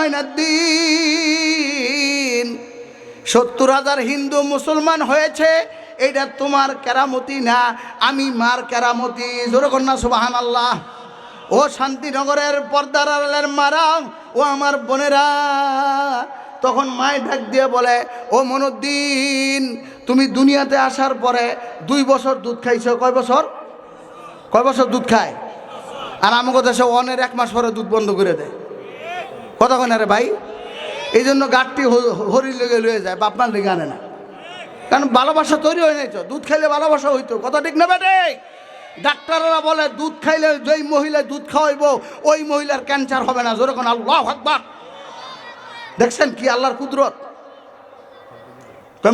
মাইনাদ্দিন। সত্তর হাজার হিন্দু মুসলমান হয়েছে, এটা তোমার কেরামতি না, আমি মার কেরামতি। জোরকন্যা সুবাহান আল্লাহ ও শান্তিনগরের পর্দার আড়ালের মারা, ও আমার বোনেরা। তখন মায় ডাক দিয়ে বলে, ও মনুদ্দিন, তুমি দুনিয়াতে আসার পরে দুই বছর দুধ খাইছো, কয় বছর? কয় বছর দুধ খায়? আর আমাকে দেশে অনের এক মাস পরে দুধ বন্ধ করে দেয়। কতক্ষণ রে ভাই? এই জন্য গাঠটি হরি লেগে লয়ে যায় বাপমার লেগে আনে না। কারণ ভালোবাসা তৈরি হয়ে নিয়েছ দুধ খাইলে ভালোবাসা হইতো। কথা ঠিক না ডাক্তাররা বলে, দুধ খাইলে যেই মহিলা দুধ খাওয়াইব, ওই মহিলার ক্যান্সার হবে না। যেরকম আল্লাহ আকবার। দেখছেন কি আল্লাহর কুদরত?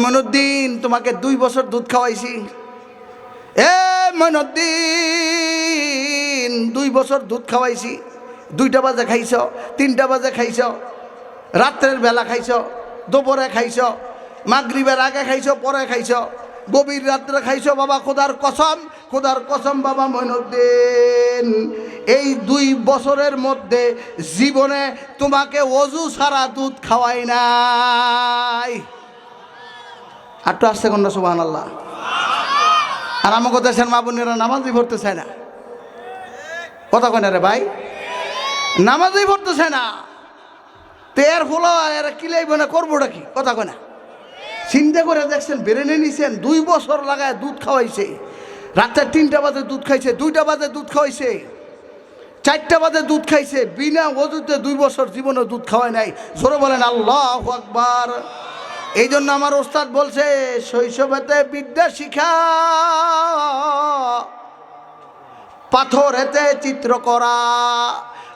মনুদ্দিন তোমাকে দুই বছর দুধ খাওয়াইছি। এ মনুদ্দিন দুই বছর দুধ খাওয়াইছি। দুইটা বাজে খাইছ, তিনটা বাজে খাইছ, রাত্রের বেলা খাইছ, দুপুরে খাইছ, মাগরিবের আগে খাইছ, পরে খাইছ, গভীর রাত্রে খাইছ, বাবা খোদার কসম খোদার কসম বাবা মইনুদ্দিন, এই দুই বছরের মধ্যে জীবনে তোমাকে অজু সারা দুধ খাওয়াই নাই। আর তো আসছে কন্যা সুবাহ আল্লাহ আর আমাকে দেশের মা বোনেরা নামাজই পড়তে চায় না। কথা কয় না রে ভাই? নামাজই পড়তেছে না। তো এর ফলো, এর কিলাইব না, করবোটা কি? কথা কয় চিন্তা করে দেখছেন, বেরেনে নিছেন, দুই বছর লাগায় দুধ খাওয়াইছে। রাত্রে তিনটা বাজে দুধ খাইছে, দুইটা বাজে দুধ খাওয়াইছে। চারটা বাজে দুধ খাইছে, বিনা অজুতে দুই বছর জীবনে দুধ খাওয়াই নাই। জোরে বলেন, আল্লাহ আকবার। এই জন্য আমার ওস্তাদ বলছে, শৈশবেতে বিদ্যা শিখা। পাথরেতে চিত্র করা।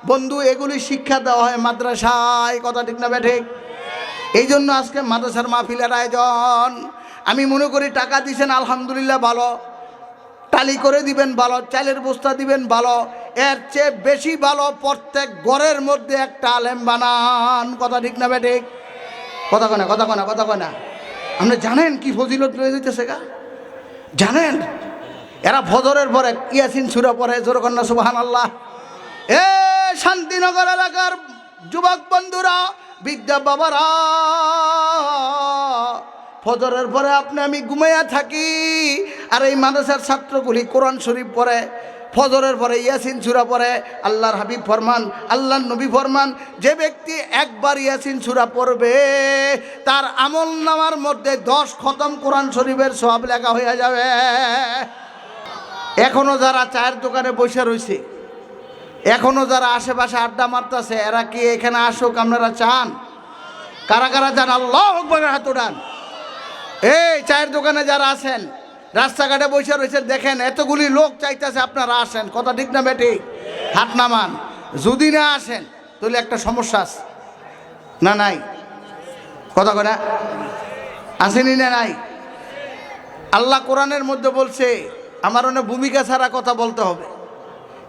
বন্ধু, এগুলি শিক্ষা দেওয়া হয় মাদ্রাসায়, কথা ঠিক না ঠিক? এই জন্য আজকে মাদ্রাসার মাহফিলের আয়োজন। আমি মনে করি টাকা দিছেন, আলহামদুলিল্লাহ ভালো। টালি করে দিবেন ভালো, চালের বস্তা দিবেন ভালো। এর চেয়ে বেশি ভালো প্রত্যেক ঘরের মধ্যে একটা আলেম বানান। কথা ঠিক না ঠিক? কথা কনা কথা কনা কথা কনা আপনি জানেন কি ফজিলত রয়ে যেতেছে গা? জানেন? এরা ফজরের পরে ইয়াসিন সুরা পরে জোরকন্যা সুবাহান আল্লাহ এ শান্তিনগর এলাকার যুবক বন্ধুরা, বিদ্যা বাবারা, ফজরের পরে আপনি আমি ঘুমাইয়া থাকি, আর এই মাদ্রাসার ছাত্রগুলি কোরআন শরীফ পড়ে, ফজরের পরে ইয়াসিন সুরা পড়ে, আল্লাহর হাবিব ফরমান, আল্লাহর নবী ফরমান, যে ব্যক্তি একবার ইয়াসিন সুরা পড়বে, তার আমল নামার মধ্যে দশ খতম কোরআন শরীফের সব লেখা হয়ে যাবে। এখনও যারা চায়ের দোকানে বসে রয়েছে এখনও যারা আশেপাশে আড্ডা মারতেছে, এরা কি এখানে আসুক, আপনারা চান? কারা কারা চান? আল্লাহ আকবর, হাত উঠান। এই চায়ের দোকানে যারা আছেন, রাস্তাঘাটে বসে রয়েছেন দেখেন এতগুলি লোক চাইতেছে আপনারা আসেন। কথা ঠিক না বেটি হাত নামান। যদি না আসেন, তাহলে একটা সমস্যা আছে। না নাই? কথা না? আসেনি না নাই? আল্লাহ কোরআনের মধ্যে বলছে, আমার অনেক ভূমিকা ছাড়া কথা বলতে হবে।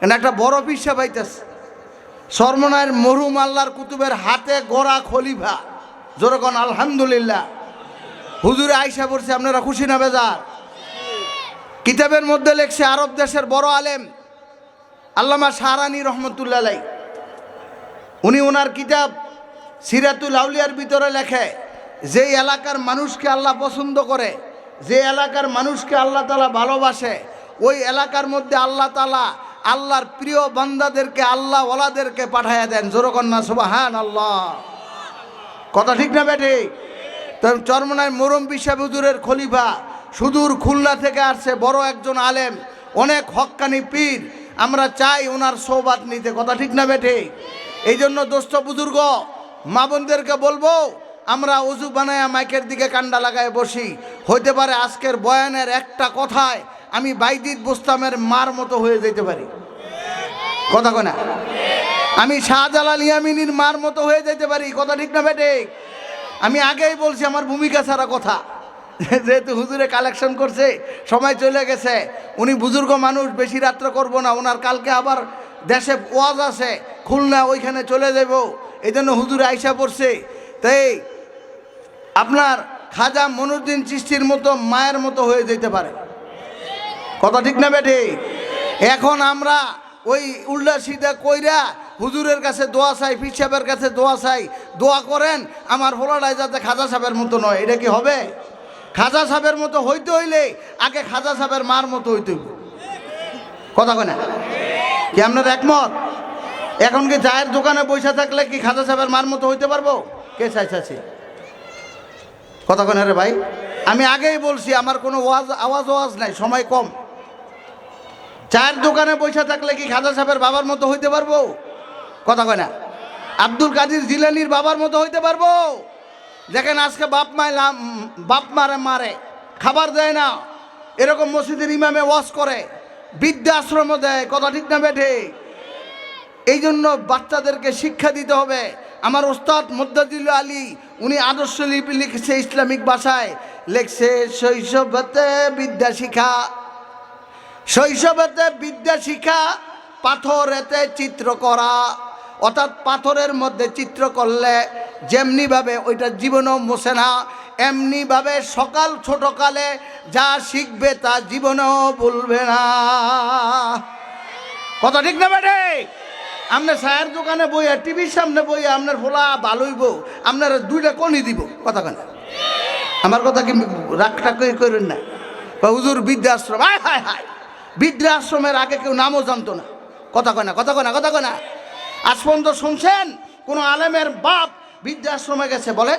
এখানে একটা বড় পিসা পাইতেছে সর্বনায়ের মরুম আল্লাহর কুতুবের হাতে গড়া খলিফা। জোরকন আলহামদুলিল্লাহ। হুজুরে আইসা পড়ছে, আপনারা খুশি না বেজার? কিতাবের মধ্যে লেখছে, আরব দেশের বড় আলেম, আল্লামা সারানি রহমতুল্লাহ উনি ওনার কিতাব সিরাতুল আউলিয়ার ভিতরে লেখে, যে এলাকার মানুষকে আল্লাহ পছন্দ করে, যে এলাকার মানুষকে আল্লাহ তালা ভালোবাসে, ওই এলাকার মধ্যে আল্লাহ তালা আল্লাহর প্রিয় বান্দাদেরকে, আল্লাহ ওলাদেরকে পাঠাইয়া দেন। জোরকন্যা সুবাহান আল্লাহ কথা ঠিক না বেটে? তবে চরমনায় মোরম বিশা হুজুরের খলিফা, সুদূর খুলনা থেকে আসছে, বড় একজন আলেম, অনেক হক্কানি পীর। আমরা চাই ওনার সৌবাত নিতে। কথা ঠিক না বেটে? এই জন্য দোস্ত বুজুর্গ, মা বোনদেরকে বলব, আমরা উজু বানায়া মাইকের দিকে কান্ডা লাগায় বসি। হইতে পারে আজকের বয়ানের একটা কথায় আমি বাইদিত বোস্তামের মার মতো হয়ে যেতে পারি। কথা কনা আমি শাহজালাল ইয়ামিনীর মার মতো হয়ে যেতে পারি, কথা ঠিক না বেটে? আমি আগেই বলছি, আমার ভূমিকা ছাড়া কথা। যেহেতু হুজুরে কালেকশন করছে, সময় চলে গেছে, উনি বুজুর্গ মানুষ, বেশি রাত্র করব না ওনার কালকে আবার দেশে ওয়াজ আছে, খুলনা ওইখানে চলে যাব এই জন্য হুজুরে আইসা পড়ছে। তাই আপনার খাজা মনুদ্দিন চিষ্টির মতো মায়ের মতো হয়ে যেতে পারে। কথা ঠিক না, বেটে? এখন আমরা ওই উল্টা সিধা কইরা হুজুরের কাছে দোয়া চাই, পীর সাহেবের কাছে দোয়া চাই, দোয়া করেন, আমার ফোলাটাই যাতে খাজা সাহেবের মতো নয়, এটা কি হবে? খাজা সাহেবের মতো হইতে হইলে আগে খাজা সাহেবের মার মতো হইতে হইব। কথা কয় না? কি আপনার একমত? এখন কি চায়ের দোকানে বসে থাকলে কি খাজা সাহেবের মার মতো হইতে পারব? কে চাই চাইছে কথা কয় না রে ভাই? আমি আগেই বলছি, আমার কোনো ওয়াজ, আওয়াজ, ওয়াজ নাই, সময় কম। চায়ের দোকানে বসে থাকলে কি খাজা সাহেবের বাবার মতো হইতে পারব? কথা কয় না। আব্দুল কাদির জিলানির বাবার মতো হইতে পারব? দেখেন আজকে বাপ মায় বাপ মারে মারে, খাবার দেয় না। এরকম মসজিদের ইমামে ওয়াজ করে বৃদ্ধাশ্রমও দেয়, কথা ঠিক না বেঠে? এই জন্য বাচ্চাদেরকে শিক্ষা দিতে হবে। আমার ওস্তাদ মুদ্দাদিল আলী, উনি আদর্শ লিপি লিখেছে ইসলামিক ভাষায়। লেখছে, শৈশবতে বিদ্যা শিখা শৈশবেতে বিদ্যা শিখা, পাথরেতে চিত্র করা। অর্থাৎ পাথরের মধ্যে চিত্র করলে যেমনিভাবে ওইটা জীবনও মোছে না, এমনিভাবে সকাল ছোটকালে যা শিখবে তা জীবনেও ভুলবে না। কথা ঠিক না বেটে? আপনার সায়ের দোকানে বইয়া, টিভির সামনে বইয়া আপনার ফোলা ভালোইব আপনার দুইটা কনি দিব, কথা কেন। আমার কথা কি রাগটা করে করেন না? হুজুর বৃদ্ধাশ্রম, আয় হায় হায় বৃদ্ধাশ্রমের আগে কেউ নামও জানতো না। কথা কয় না, কথা কয় না, কথা কয় না। আজ পর্যন্ত শুনছেন? কোনো আলেমের বাপ বৃদ্ধাশ্রমে গেছে বলে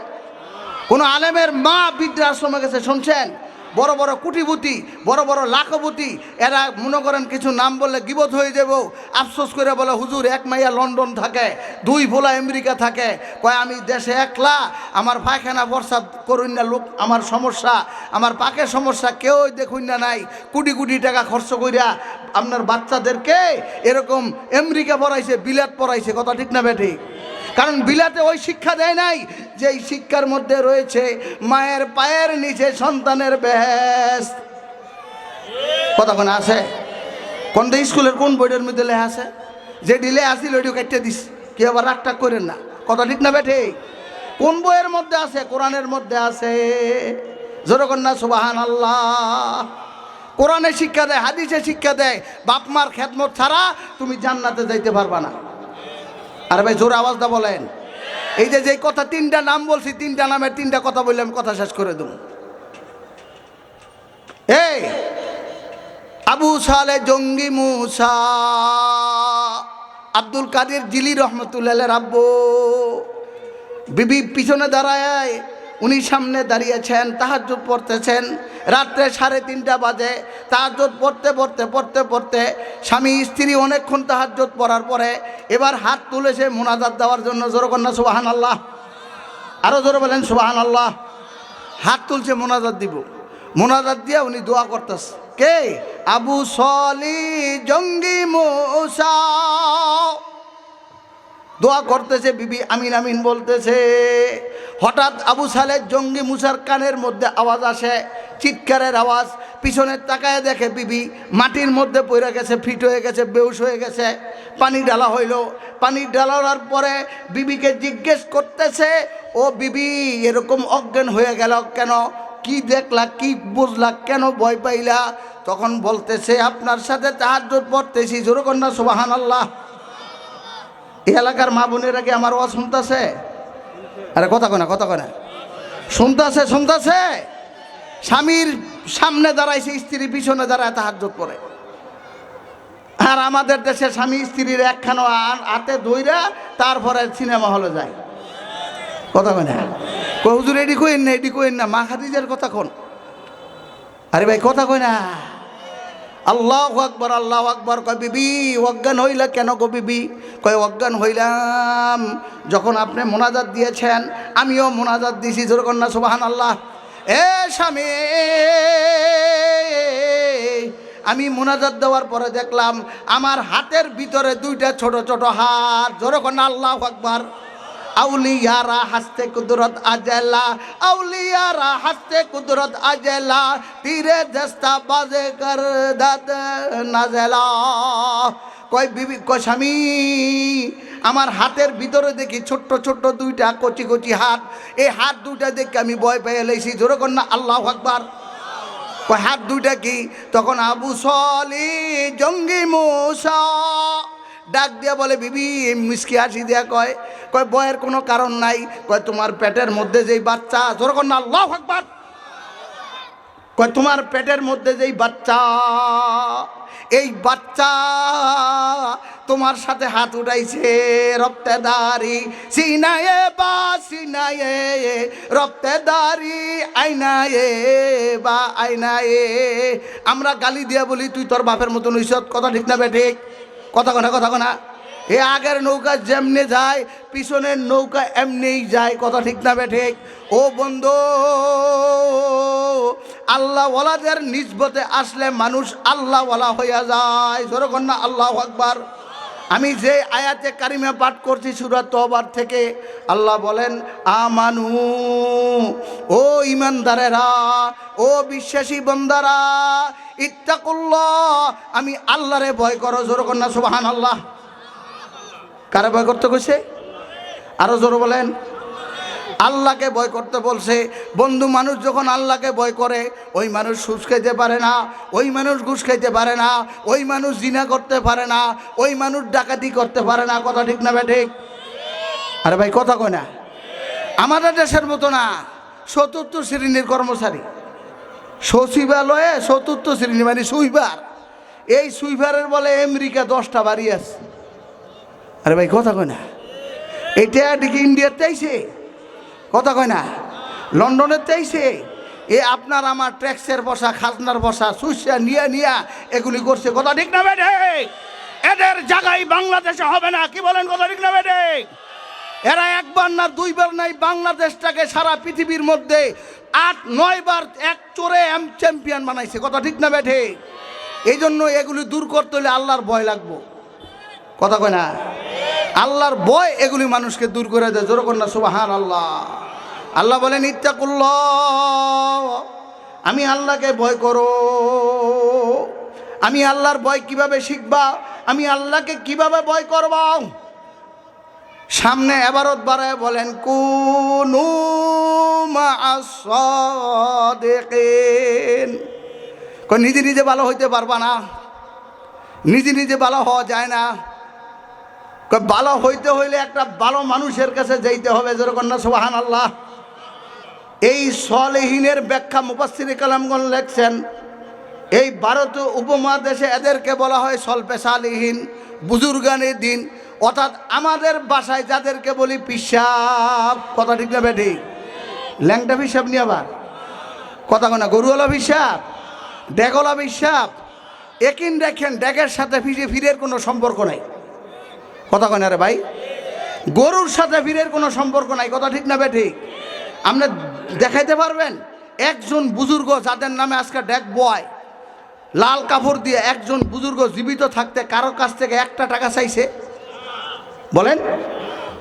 কোনো আলেমের মা বৃদ্ধাশ্রমে গেছে, শুনছেন? বড় বড় কুটিপতি বড় বড় লাখপতি এরা মনে করেন কিছু নাম বললে গিবত হয়ে যাব। আফসোস করে বলে, হুজুর, এক মাইয়া লন্ডন থাকে, দুই ভোলা আমেরিকা থাকে। কয়, আমি দেশে একলা, আমার পায়খানা বর্ষা করুন না লোক, আমার সমস্যা, আমার পাকের সমস্যা কেউ দেখুন না নাই। কোটি কোটি টাকা খরচ করিয়া আপনার বাচ্চাদেরকে এরকম আমেরিকা পড়াইছে, বিলাত পড়াইছে, কথা ঠিক না বেঠিক কারণ বিলাতে ওই শিক্ষা দেয় নাই যে এই শিক্ষার মধ্যে রয়েছে মায়ের পায়ের নিচে সন্তানের কথা কোন আছে? কোন দে স্কুলের কোন বইটার মধ্যে লেখা আছে? যে ডিলে আসিল ওইটা কেটে দিস। কি আবার রাগটাগ করেন না। কথা ঠিক না বেঠে কোন বইয়ের মধ্যে আছে? কোরআনের মধ্যে আছে। জোরকন্যা সুবাহান আল্লাহ কোরআনে শিক্ষা দেয়, হাদিসে শিক্ষা দেয়, বাপ মার খেদমত ছাড়া তুমি জান্নাতে যাইতে পারবা না। আরে ভাই, জোর আওয়াজটা বলেন। এই যে যে কথা তিনটা নাম বলছি, তিনটা নামের তিনটা কথা বললে আমি কথা শেষ করে দেব। এই, আবু সালে জঙ্গি মুসা, আব্দুল কাদের জিলি রহমতুল্লাহ রাব্বো বিবি পিছনে দাঁড়ায় উনি সামনে দাঁড়িয়েছেন, তাহাজ্জুদ পড়তেছেন। রাত্রে সাড়ে তিনটা বাজে। তাহাজ্জুদ পড়তে পড়তে পড়তে পড়তে স্বামী, স্ত্রী অনেকক্ষণ তাহাজ্জুদ পড়ার পরে এবার হাত তুলেছে মোনাজাত দেওয়ার জন্য জোরকন্যা সুবাহান আল্লাহ আরও জোরে বলেন সুবাহান আল্লাহ হাত তুলছে, মোনাজাত দিব। মোনাজাত দিয়ে উনি দোয়া করতেছে। কে? আবু সলি, জঙ্গি মোসা। দোয়া করতেছে, বিবি আমিন আমিন বলতেছে। হঠাৎ আবু সালের জঙ্গি মুসার কানের মধ্যে আওয়াজ আসে, চিৎকারের আওয়াজ। পিছনের তাকায় দেখে বিবি মাটির মধ্যে পড়ে গেছে, ফিট হয়ে গেছে বেউস হয়ে গেছে। পানি ডালা হইল। পানি ডালার পরে বিবিকে জিজ্ঞেস করতেছে, ও বিবি, এরকম অজ্ঞান হয়ে গেল কেন? কি দেখলা, কি বুঝলা, কেন ভয় পাইলা? তখন বলতেছে, আপনার সাথে তাহাজ্জুদ পড়তেছি, জোরকন্যা সুবাহান আল্লাহ এলাকার মা বোনেরা কি আমার ওয়াজ শুনতেছে? আরে কথা কনা কথা কনা শুনতেছে শুনতেছে? স্বামীর সামনে দাঁড়াইছে স্ত্রী পিছনে দাঁড়ায় তাহার পরে। আর আমাদের দেশে স্বামী স্ত্রীর একখানো হাতে দইরা তারপরে সিনেমা হলে যায়। কথা কয় না? হুজুর, এডি কইন না, এডি কইন না? মা খাদিজার কথা কোন। আরে ভাই, কথা কই না। আল্লাহ আকবর আল্লাহ আকবর। কয়, বিবি, অজ্ঞান হইলা কেন গো বিবি? কয়, অজ্ঞান হইলাম। যখন আপনি মোনাজাত দিয়েছেন, আমিও মোনাজাত দিছি। জোরকন্যা সুবাহান আল্লাহ এ স্বামী, আমি মোনাজাত দেওয়ার পরে দেখলাম, আমার হাতের ভিতরে দুইটা ছোট ছোট হাত জোরকন্যা আল্লাহ আকবর। আউলিয়ারা হাসতে কুদরত আজেলা, আউলিয়ারা হাসতে কুদরত আজেলা, তীরে দস্তা বাজে কর দাদ নাজেলা। কয় বিবি, কয় আমার হাতের ভিতরে দেখি ছোট্ট ছোট্ট দুইটা কচি কচি হাত। এই হাত দুইটা দেখে আমি ভয় পেয়ে লেছি জোরে না, আল্লাহ আকবার। হাত দুইটা কি? তখন আবু সলি জঙ্গি মুসা ডাক দিয়া বলে, বিবি মিসকি হাসি দিয়া কয়। কয় বয়ের কোনো কারণ নাই। কয়, তোমার পেটের মধ্যে যেই বাচ্চা যেরকম না, আল্লাহ কয়, তোমার পেটের মধ্যে যেই বাচ্চা, এই বাচ্চা তোমার সাথে হাত উঠাইছে রক্তেদারি সিনায়ে বা সিনায়ে রক্তেদারি আইনায়ে বা আইনায়ে। আমরা গালি দিয়া বলি, তুই তোর বাপের মতন ঐসব কথা ঠিক না বে ঠিক? কথা কথা কথা কথা এ আগের নৌকা যেমনে যায়, পিছনের নৌকা এমনিই যায়, কথা ঠিক না বে ঠিক? ও বন্ধু, আল্লাহওয়ালাদের নিজবতে আসলে মানুষ আল্লাহওয়ালা হইয়া যায়। না আল্লাহ আকবার। আমি যে আয়াতে কারিমা পাঠ করছি, সুরা তোবার থেকে আল্লাহ বলেন, আমানু, ও ইমানদারেরা, ও বিশ্বাসী বন্দারা, ইত্তাকুল্লাহ, আমি আল্লাহরে ভয় করো, জোর কন্যা সুবাহান আল্লাহ কারে ভয় করতে কইছে? আরও জোর বলেন। আল্লাহকে ভয় করতে বলছে। বন্ধু মানুষ যখন আল্লাহকে ভয় করে, ওই মানুষ সুচ খাইতে পারে না, ওই মানুষ ঘুষ খাইতে পারে না, ওই মানুষ জিনা করতে পারে না, ওই মানুষ ডাকাতি করতে পারে না। কথা ঠিক না ঠিক? আরে ভাই, কথা কয় না। আমাদের দেশের মতো না, চতুর্থ শ্রেণির কর্মচারী। সচিবালয়ে চতুর্থ শ্রেণি মানে সুইবার। এই সুইবারের বলে আমেরিকা দশটা বাড়ি আছে। আরে ভাই, কথা কয় না। এটা দেখি ইন্ডিয়ার চাইছে কথা কয় না? লন্ডনের চাইছে এ আপনার আমার ট্যাক্সের বসা, খাজনার বসা সুইসা নিয়া নিয়া এগুলি করছে। কথা ঠিক না বেটে এদের জায়গায় বাংলাদেশে হবে না। কি বলেন কথা ঠিক না বেটে এরা একবার না দুইবার নাই বাংলাদেশটাকে সারা পৃথিবীর মধ্যে আট নয়বার এক চোরে এম চ্যাম্পিয়ন বানাইছে। কথা ঠিক না বেঠে? এই জন্য এগুলি দূর করতে হলে আল্লাহর ভয় লাগবো। কথা কয় না? আল্লাহর বয় এগুলি মানুষকে দূর করে দেয়। জোর না সুবাহান আল্লাহ আল্লাহ বলেন, ইত্তাকুল্লাহ, আমি আল্লাহকে ভয় করো। আমি আল্লাহর ভয় কীভাবে শিখবা? আমি আল্লাহকে কীভাবে ভয় করবা? সামনে এবারত বাড়ায় বলেন, কুনু নিজে নিজে ভালো হইতে পারবা না। নিজে নিজে ভালো হওয়া যায় না। ভালো হইতে হইলে একটা ভালো মানুষের কাছে যাইতে হবে, যেরকম না সোহান আল্লাহ এই সলেহীনের ব্যাখ্যা মুপাসির কালামগণ লেখছেন, এই ভারত উপমহাদেশে এদেরকে বলা হয় সলপেশালিহীন বুজুর্গানের দিন। অর্থাৎ আমাদের বাসায় যাদেরকে বলি পিসাব, কথা ঠিক না বেঠি? ল্যাংটা পিসাব নিয়ে আবার? কথা কনা গরুওয়ালা পিসাব, ডেগলা পিসাব। একিন দেখেন ড্যাগের সাথে ফিরে, ফিরের কোনো সম্পর্ক নাই। কথা কয় না রে ভাই? গরুর সাথে ফিরের কোনো সম্পর্ক নাই, কথা ঠিক না বেঠি আপনি দেখাইতে পারবেন? একজন বুজুর্গ যাদের নামে আজকে ডেক বয়, লাল কাপড় দিয়ে একজন বুজুর্গ জীবিত থাকতে কারও কাছ থেকে একটা টাকা চাইছে? বলেন।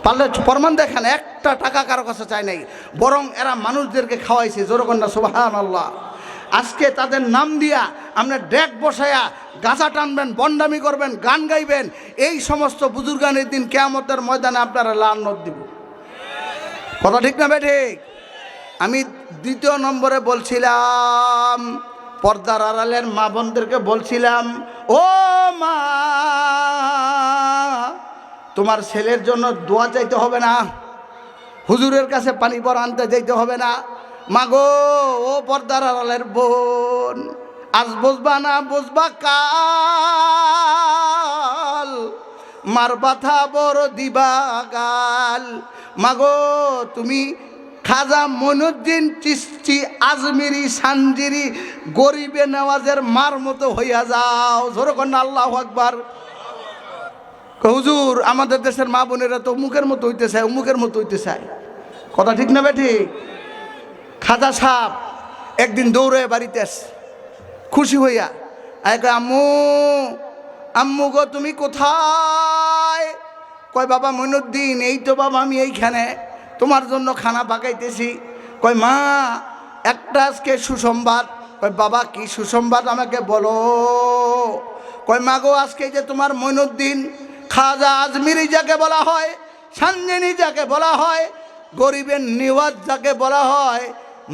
পারলে প্রমাণ দেখেন, একটা টাকা কারও কাছে চাই নাই। বরং এরা মানুষদেরকে খাওয়াইছে জোরকন্যা সুবাহান আল্লাহ আজকে তাদের নাম দিয়া আপনি ডেক বসায়া গাছা টানবেন, বন্ডামি করবেন, গান গাইবেন, এই সমস্ত বুজুর্গানের দিন কেয়ামতের ময়দানে আপনারা লাল দিব। কথা ঠিক না ঠিক? আমি দ্বিতীয় নম্বরে বলছিলাম, পর্দার আড়ালের মা বোনদেরকে বলছিলাম, ও মা, তোমার ছেলের জন্য দোয়া চাইতে হবে না। হুজুরের কাছে পানি পর আনতে যাইতে হবে না। মাগো ও পর্দার আড়ালের বোন আজ বুঝবা না বুঝবা কাল, মার বাথা বড় দিবা গাল। মাগো, তুমি খাজা মনুদ্দিন চিস্তি আজমিরি, সানজিরি, গরিবে নেওয়াজের মার মতো হইয়া যাও। জোরকন্যা আল্লাহ আকবার। হুজুর, আমাদের দেশের মা বোনেরা তো মুখের মতো হইতে চায় মুখের মতো হইতে চায় কথা ঠিক না বেঠি খাজা সাপ একদিন দৌড়ে বাড়িতে আসছে। খুশি হইয়া এক আম্মু আম্মু গো, তুমি কোথায়? কয়, বাবা মইনুদ্দিন, এই তো বাবা আমি এইখানে, তোমার জন্য খানা পাকাইতেছি। কয়, মা, একটা আজকে সুসংবাদ। কয়, বাবা, কি সুসংবাদ আমাকে বলো? কয়, মা গো, আজকে যে তোমার মইনুদ্দিন খাজা আজমিরি যাকে বলা হয়, সানজিনী যাকে বলা হয়, গরিবের নিওয়াজ যাকে বলা হয়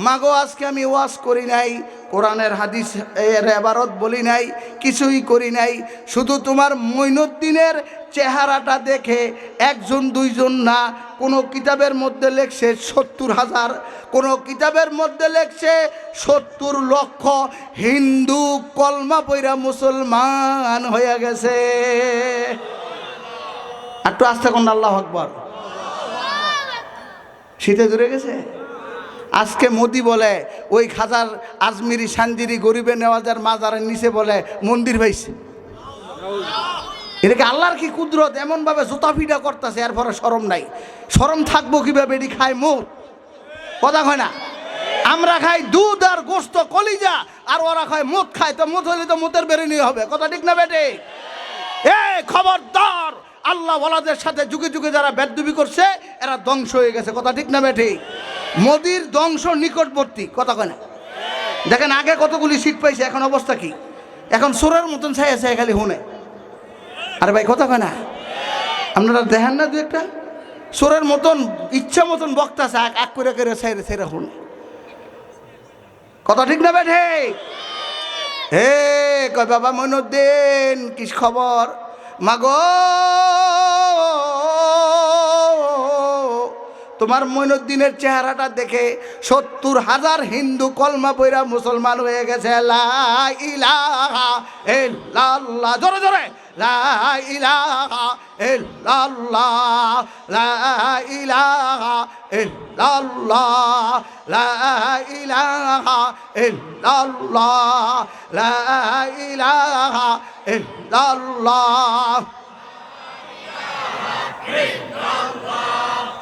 মাগো, আজকে আমি ওয়াজ করি নাই, কোরআনের হাদিস, এর এবারত বলি নাই, কিছুই করি নাই, শুধু তোমার মইনুদ্দিনের চেহারাটা দেখে একজন, দুইজন না, কোনো কিতাবের মধ্যে লেখছে সত্তর হাজার, কোনো কিতাবের মধ্যে লেখছে সত্তর লক্ষ হিন্দু কলমা পৈরা মুসলমান হয়ে গেছে। একটু আস্তে কোন আল্লাহ আকবর। শীতে দূরে গেছে? আজকে মোদি বলে, ওই খাজার আজমিরি সান্দিরি গরিবে নেওয়াজার মাজারের নিচে বলে মন্দির ভাইছে এটাকে আল্লাহর কি কুদরত? এমনভাবে জুতা ফিটা করতেছে এরপরে সরম নাই। সরম থাকব কীভাবে? এটি খায় মুখ কথা কয় না? আমরা খাই দুধ আর গোস্ত, কলিজা, আর ওরা খায় মুখ খায়। তো মুখ হলে তো মুতের বেরোনি হবে। কথা ঠিক না বেটে? এ খবরদার, আল্লাহ ওয়ালাদের সাথে যুগে যুগে যারা বেদবি করছে, এরা ধ্বংস হয়ে গেছে। কথা ঠিক না বেটে? মোদির ধ্বংস নিকটবর্তী, কথা কয় না? দেখেন আগে কতগুলি সিট পাইছে, এখন অবস্থা কি? এখন সোরের মতন ছাই আছে খালি হুনে। আরে ভাই, কথা কয় না? আপনারা দেখেন না দু একটা? সোরের মতন, ইচ্ছা মতন বক্তা আছে, আক করে করে সাইরে সাইরে হুনে। কথা ঠিক না বেঠে হে! কয় বাবা মনুদ্দিন কি খবর? মাগো! তোমার মইনুদ্দিনের চেহারাটা দেখে সত্তর হাজার হিন্দু কলমা পইরা মুসলমান হয়ে গেছে। জোরে জোরে। লা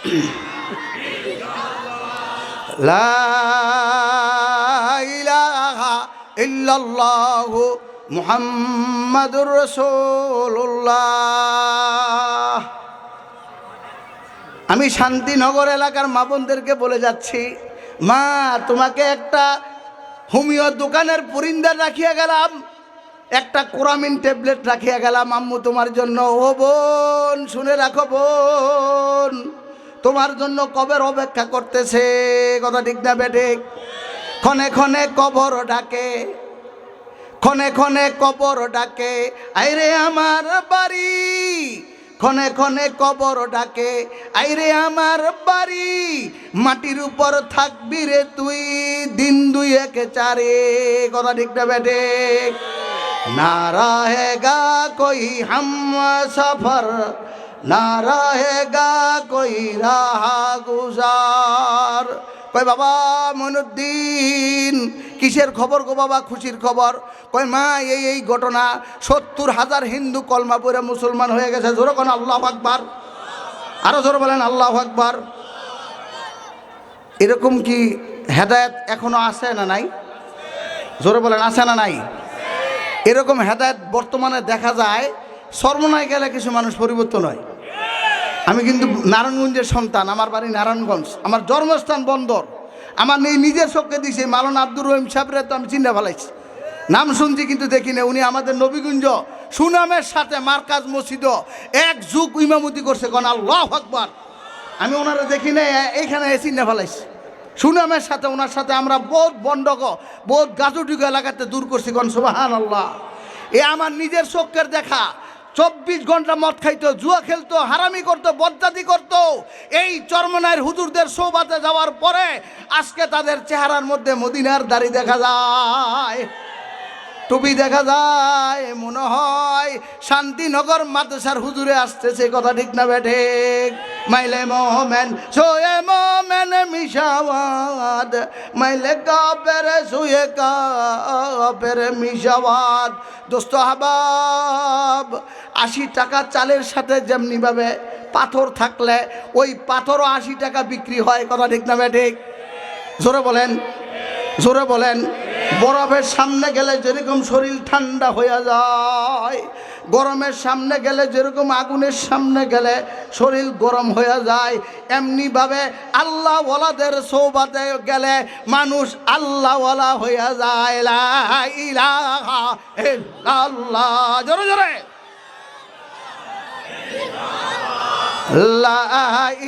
ইহু মুহাম্মাদুর রসুল্লাহ আমি শান্তিনগর এলাকার মাবোনদেরকে বলে যাচ্ছি, মা, তোমাকে একটা হোমিও দোকানের পুরিন্দার রাখিয়া গেলাম, একটা কোরামিন ট্যাবলেট রাখিয়া গেলাম আম্মু তোমার জন্য। ও বোন, শুনে রাখো বোন। তোমার জন্য কবের অপেক্ষা করতেছে? কথা ঠিক না বেঠিক ক্ষণে ক্ষণে কবর ডাকে। ক্ষণে ক্ষণে কবর ডাকে। আইরে আমার বাড়ি। ক্ষণে ক্ষণে কবর ডাকে। আইরে আমার বাড়ি। মাটির উপর থাকবি রে তুই দিন দুই একে চারে। কথা ঠিক না নারা না গা কই হাম সফর। না রহেগা কই রাহা গুজার। কয় বাবা মনুদ্দিন, কিসের খবর গো বাবা খুশির খবর? কয় মা, এই এই ঘটনা, সত্তর হাজার হিন্দু কলমা পরে মুসলমান হয়ে গেছে। জোর কোন আল্লাহ আকবার। আরও জোর বলেন আল্লাহ আকবার। এরকম কি হেদায়ত এখনও আছে না নাই? জোরে বলেন, আছে না নাই? এরকম হেদায়ত বর্তমানে দেখা যায় সর্বনায় গেলে কিছু মানুষ পরিবর্তন হয়। আমি কিন্তু নারায়ণগঞ্জের সন্তান, আমার বাড়ি নারায়ণগঞ্জ, আমার জন্মস্থান বন্দর। আমার এই নিজের চোখকে দিছে মালন আব্দুর রহিম সাহেবরে তো আমি চিন্তা ফেলাইছি নাম শুনছি কিন্তু দেখি না, উনি আমাদের নবীগুঞ্জ সুনামের সাথে মার্কাজ মসজিদ, এক যুগ ইমামতি করছে, কন আল্লাহ আকবার। আমি ওনারা দেখি না, এইখানে চিন্তা ফেলাইছি সুনামের সাথে ওনার সাথে আমরা বহুত বন্ডক বহুত গাজুটুকু এলাকাতে দূর করছি গণ সুবাহান আল্লাহ এ আমার নিজের চোখের দেখা চব্বিশ ঘণ্টা মদ খাইতো, জুয়া খেলতো, হারামি করতো বদজাতি করত। এই চরমনায়ের হুজুরদের সৌবাতে যাওয়ার পরে আজকে তাদের চেহারার মধ্যে মদিনার দাড়ি দেখা যায়। টুপি দেখা যায়, মনে হয় শান্তিনগর মাদ্রাসার হুজুরে আসতেছে, কথা ঠিক না বেঠে মাইলে মোমেন সোয়ে মোমেন মিশাওয়াদ মাইলে কাপের, সুয়ে কাপের মিশাওয়াদ দোস্ত হাবাব আশি টাকা চালের সাথে যেমনিভাবে পাথর থাকলে, ওই পাথরও আশি টাকা বিক্রি হয়, কথা ঠিক না বেঠিক জোরে বলেন জোরে বলেন। বরফের সামনে গেলে যেরকম শরীর ঠান্ডা হয়ে যায়, গরমের সামনে গেলে যেরকম আগুনের সামনে গেলে শরীর গরম হয়ে যায়, এমনিভাবে আল্লাহওয়ালাদের সৌবাতে গেলে মানুষ আল্লাহওয়ালা হয়ে যায় ইল্লাল্লাহ। জোরে জোরে।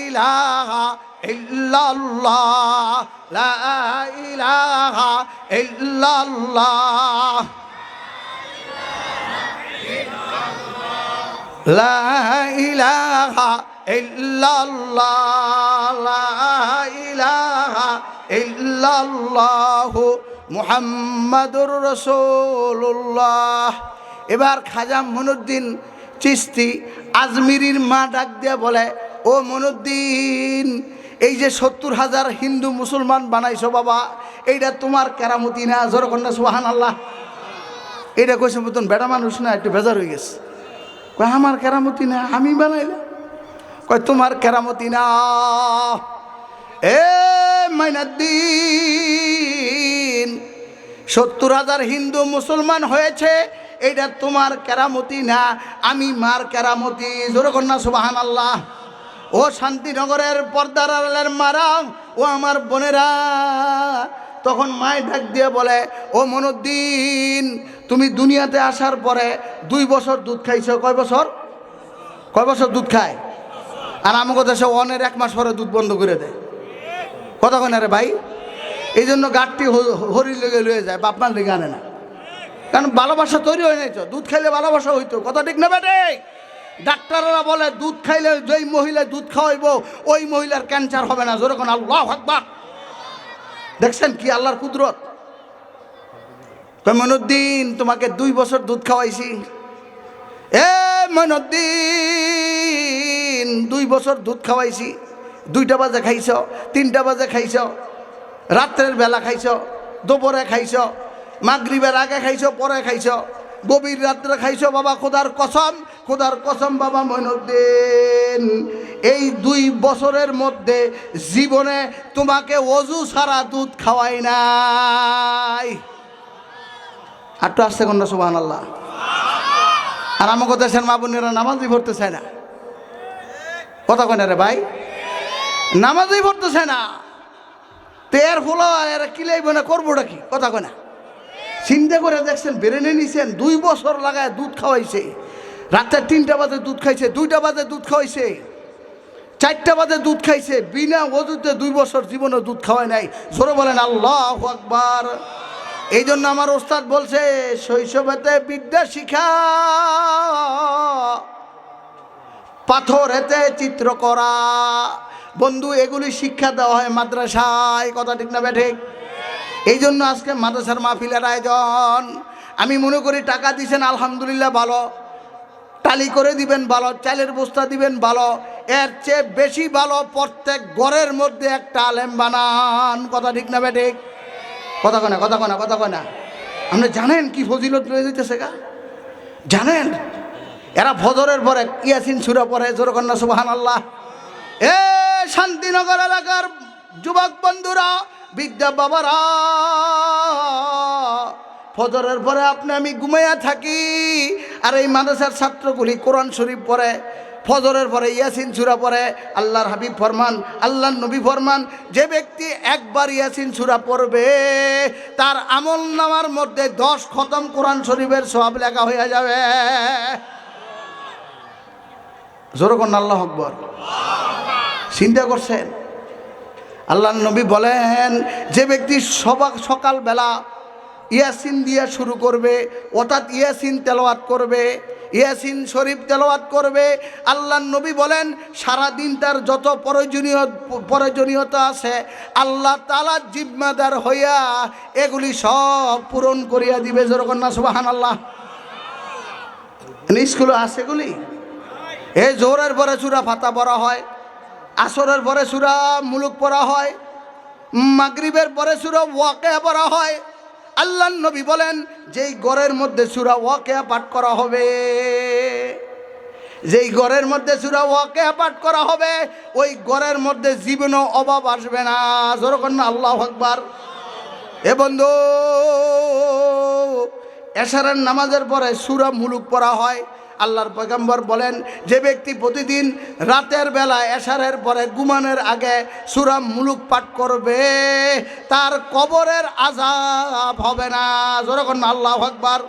ইলাহা ইল্লাল্লাহ, লা ইলাহা লা মুহাম্মাদুর রাসূলুল্লাহ। এবার খাজা মনুদ্দিন চিস্তি আজমিরির মা ডাক দিয়ে বলে, ও মনুদ্দিন এই যে সত্তর হাজার হিন্দু মুসলমান বানাইছো বাবা, এইটা তোমার কেরামতি না? জোরকন্যা সুহান আল্লাহ এটা কইছে মতন বেটা মানুষ না, একটু বেজার হয়ে গেছে। কয়, আমার কেরামতি না, আমি বানাইলাম। কয়, তোমার কেরামতি না। এ মাইনাদ্দিন, সত্তর হাজার হিন্দু মুসলমান হয়েছে, এইটা তোমার কেরামতি না, আমি মার কেরামতি। জোরকন্যা সুবাহান আল্লাহ ও শান্তিনগরের পর্দার আড়ালের মারা, ও আমার বোনেরা। তখন মায় ডাক দিয়ে বলে, ও মনুদ্দিন, তুমি দুনিয়াতে আসার পরে দুই বছর দুধ খাইছো, কয় বছর? কয় বছর দুধ খায়? আর আমাকে দেশে অনের এক মাস পরে দুধ বন্ধ করে দেয়। কতক্ষণ রে ভাই? এই জন্য গাঠটি হরি লেগে লয়ে যায় বাপমার লেগে আনে না। কারণ ভালোবাসা তৈরি হয়ে নাই তো, দুধ খাইলে ভালোবাসা হইতো। কথা ঠিক না বেটে ডাক্তাররা বলে, দুধ খাইলে যেই মহিলা দুধ খাওয়াইব, ওই মহিলার ক্যান্সার হবে না। যেরকম আল্লাহ আকবার। দেখছেন কি আল্লাহর কুদরত? মনুদ্দিন, তোমাকে দুই বছর দুধ খাওয়াইছি। এ মনুদ্দিন, দুই বছর দুধ খাওয়াইছি। দুইটা বাজে খাইছ, তিনটা বাজে খাইছ, রাত্রের বেলা খাইছ, দুপুরে খাইছ, মাগরিবের আগে খাইছ, পরে খাইছ। গভীর রাত্রে খাইছ বাবা খোদার কসম খোদার কসম বাবা মইনুদ্দিন। এই দুই বছরের মধ্যে জীবনে তোমাকে অজু সারা দুধ খাওয়াই নাই। আটটু আসছে কন্যা সুবাহ আল্লাহ আর আমাকে দেশের মা বোনেরা নামাজই পড়তে চায় না। কথা কয় না রে ভাই? নামাজই পড়তেছে না। তো এর ফলো এর কিলাইব না, করবোটা কি? কথা কয় চিন্তা করে দেখছেন, বেরেনে নিছেন, দুই বছর লাগায় দুধ খাওয়াইছে। রাত্রে তিনটা বাজে দুধ খাইছে, দুইটা বাজে দুধ খাওয়াইছে, চারটা বাজে দুধ খাইছে, বিনা ওজুতে দুই বছর জীবনে দুধ খাওয়াই নাই। জোরে বলেন, আল্লাহ আকবার। এই জন্য আমার ওস্তাদ বলছে, শৈশবেতে বিদ্যা শিখা, পাথরেতে চিত্র করা। বন্ধু, এগুলি শিক্ষা দেওয়া হয় মাদ্রাসায়, কথা ঠিক না ঠিক? এই জন্য আজকে মাদ্রাসার মাহফিলের আয়োজন। আমি মনে করি টাকা দিছেন, আলহামদুলিল্লাহ ভালো। টালি করে দিবেন ভালো, চালের বস্তা দিবেন ভালো। এর চেয়ে বেশি ভালো প্রত্যেক ঘরের মধ্যে একটা আলেম বানান। কথা ঠিক না ঠিক? কথা কনা কথা কনা কথা কনা আপনি জানেন কি ফজিলত রয়ে যেতেছে গা? জানেন? এরা ফজরের পরে ইয়াসিন সুরা পরে জোরকন্যা সুবাহান আল্লাহ এ শান্তিনগর এলাকার যুবক বন্ধুরা বিদ্যা বাবারা, ফজরের পরে আপনি আমি ঘুমাইয়া থাকি, আর এই মাদ্রাসার ছাত্রগুলি কোরআন শরীফ পড়ে, ফজরের পরে ইয়াসিন সুরা পড়ে, আল্লাহর হাবিব ফরমান, আল্লাহর নবী ফরমান, যে ব্যক্তি একবার ইয়াসিন সুরা পড়বে, তার আমল নামার মধ্যে দশ খতম কোরআন শরীফের সব লেখা হয়ে যাবে। জোরকন আল্লাহ আকবর। চিন্তা করছেন? আল্লাহ নবী বলেন, যে ব্যক্তি সবাক সকালবেলা ইয়াসিন দিয়ে শুরু করবে, অর্থাৎ ইয়াসিন তেলাওয়াত করবে, ইয়াসিন শরীফ তেলাওয়াত করবে আল্লাহ নবী বলেন, সারাদিন তার যত প্রয়োজনীয়, প্রয়োজনীয়তা আছে, আল্লাহ তালা জিম্মাদার হইয়া এগুলি সব পূরণ করিয়া দিবে। যেরকম সুবাহান আল্লাহ স্কুলে আছে এগুলি? এই জোরের পরে চূড়া ফাতা পড়া হয়। আসরের পরে সুরা মুলুক পড়া হয়, মাগরিবের পরে সুরা ওয়াকে পড়া হয়। আল্লাহ নবী বলেন, যেই গড়ের মধ্যে সুরা ওয়াকে পাঠ করা হবে, যেই গড়ের মধ্যে সুরা ওয়াকে পাঠ করা হবে, ওই গড়ের মধ্যে জীবনও অভাব আসবে না। যেরকম না, আল্লাহ আকবার। এ বন্ধু, এশারের নামাজের পরে সুরা মুলুক পড়া হয় আল্লাহর পয়গম্বর বলেন, যে ব্যক্তি প্রতিদিন রাতের বেলা এশারের পরে গুমানের আগে সুরাম মুলুক পাঠ করবে, তার কবরের আজাব হবে না। যেরকম আল্লাহ আকবার।